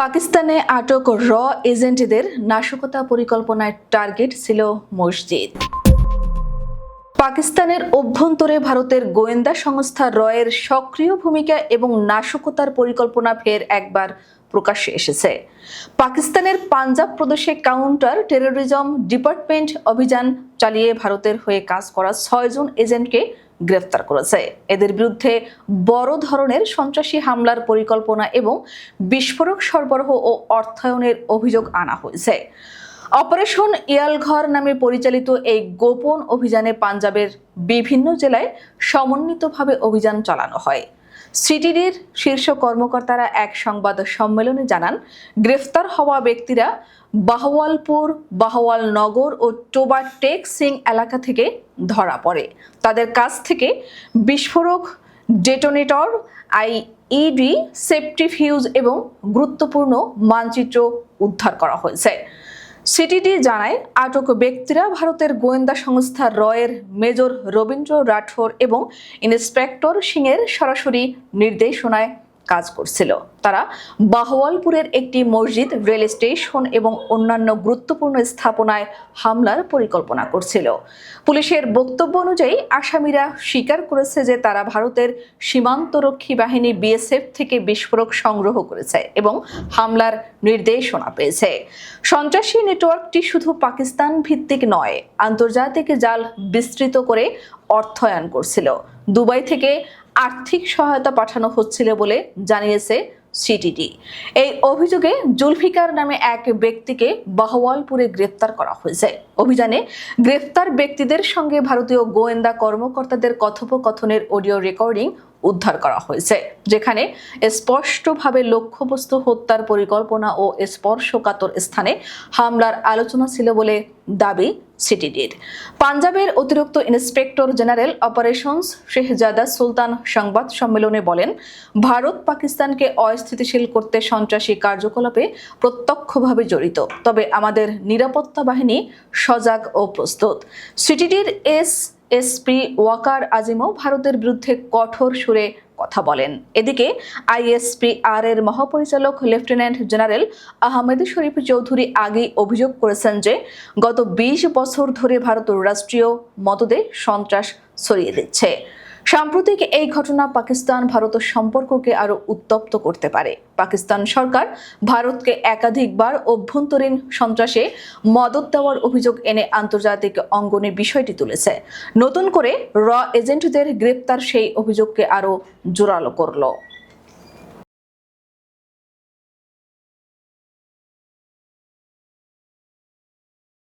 পাকিস্তানে আটক র এজেন্টদের নাশকতা পরিকল্পনায় টার্গেট ছিল মসজিদ। পাকিস্তানের অভ্যন্তরে ভারতের গোয়েন্দা সংস্থা রয়ের সক্রিয় ভূমিকা এবং নাশকতার পরিকল্পনা ফের একবার প্রকাশ্যে এসেছে। পাকিস্তানের পাঞ্জাব প্রদেশে কাউন্টার টেরোরিজম ডিপার্টমেন্ট অভিযান চালিয়ে ভারতের হয়ে কাজ করা ছয়জন এজেন্টকে গ্রেফতার করেছে। এদের বিরুদ্ধে বড় ধরনের সন্ত্রাসী হামলার পরিকল্পনা এবং বিস্ফোরক সরবরাহ ও অর্থায়নের অভিযোগ আনা হয়েছে। অপারেশন ইয়ালঘর নামে পরিচালিত এই গোপন অভিযানে পাঞ্জাবের বিভিন্ন জেলায় সমন্বিতভাবে অভিযান চালানো হয়। সিটিডির শীর্ষ কর্মকর্তারা এক সংবাদ সম্মেলনে জানান, গ্রেফতার হওয়া ব্যক্তিরা বাহওয়ালপুর বাহওয়াল নগর ও টোবা টেক সিং এলাকা থেকে ধরা পড়ে। তাদের কাছ থেকে বিস্ফোরক, detonator I IED safety fuse এবং গুরুত্বপূর্ণ মানচিত্র উদ্ধার করা হয়েছে। সিটিডি জানায়, আটক ব্যক্তিরা ভারতের গোয়েন্দা সংস্থা রয়ের মেজর রবীন্দ্র রাঠোর এবং ইন্সপেক্টর সিংয়ের সরাসরি নির্দেশনায় কাজ করছিল। তারা বাহওয়ালপুরের একটি মসজিদ, রেল স্টেশন এবং অন্যান্য গুরুত্বপূর্ণ স্থাপনায় হামলার পরিকল্পনা করছিল। পুলিশের বক্তব্য অনুযায়ী, আসামিরা স্বীকার করেছে যে তারা ভারতের সীমান্তরক্ষী বাহিনী বিএসএফ থেকে বিস্ফোরক সংগ্রহ করেছে এবং হামলার নির্দেশনা পেয়েছে। সন্ত্রাসী নেটওয়ার্কটি শুধু পাকিস্তান ভিত্তিক নয়, আন্তর্জাতিক জাল বিস্তৃত করে অর্থায়ন করছিল। দুবাই থেকে আর্থিক সহায়তা পাঠানো হচ্ছিল বলে জানিয়েছে সিটিডি এই অভিযোগে জুলফিকার নামে এক ব্যক্তিকে বাহওয়ালপুরে গ্রেপ্তার করা হয়েছে। অভিযানে গ্রেফতার ব্যক্তিদের সঙ্গে ভারতীয় গোয়েন্দা কর্মকর্তাদের কথোপকথনের অডিও রেকর্ডিং উদ্ধার করা হয়েছে, যেখানে স্পষ্টভাবে লক্ষ্যবস্তু হত্যার পরিকল্পনা ও স্পর্শকাতর স্থানে হামলার আলোচনা ছিল বলে দাবি সিটিডির। পাঞ্জাবের অতিরিক্ত inspector general operations Shehzada Sultan সংবাদ সম্মেলনে বলেন, ভারত পাকিস্তানকে অস্থিতিশীল করতে সন্ত্রাসী কার্যকলাপে প্রত্যক্ষভাবে জড়িত। তবে আমাদের নিরাপত্তা বাহিনী সজাগ ও প্রস্তুত। সিটিডির এস এসপি ওয়াকার আজিমও ভারতের বিরুদ্ধে কঠোর সুরে কথা বলেন। এদিকে আইএসপি আর এর মহাপরিচালক লেফটেন্যান্ট জেনারেল আহমেদ শরীফ চৌধুরী আগেই অভিযোগ করেছেন যে, গত বিশ বছর ধরে ভারত রাষ্ট্রীয় মদদে সন্ত্রাস ছড়িয়ে দিচ্ছে। সাম্প্রতিক এই ঘটনা পাকিস্তান ভারত সম্পর্ককে আরও উত্তপ্ত করতে পারে। পাকিস্তান সরকার ভারতকে একাধিকবার অভ্যন্তরীণ সন্ত্রাসে মদত দেওয়ার অভিযোগ এনে আন্তর্জাতিক অঙ্গনে বিষয়টি তুলেছে। নতুন করে র এজেন্টদের গ্রেপ্তার সেই অভিযোগকে আরও জোরালো করল।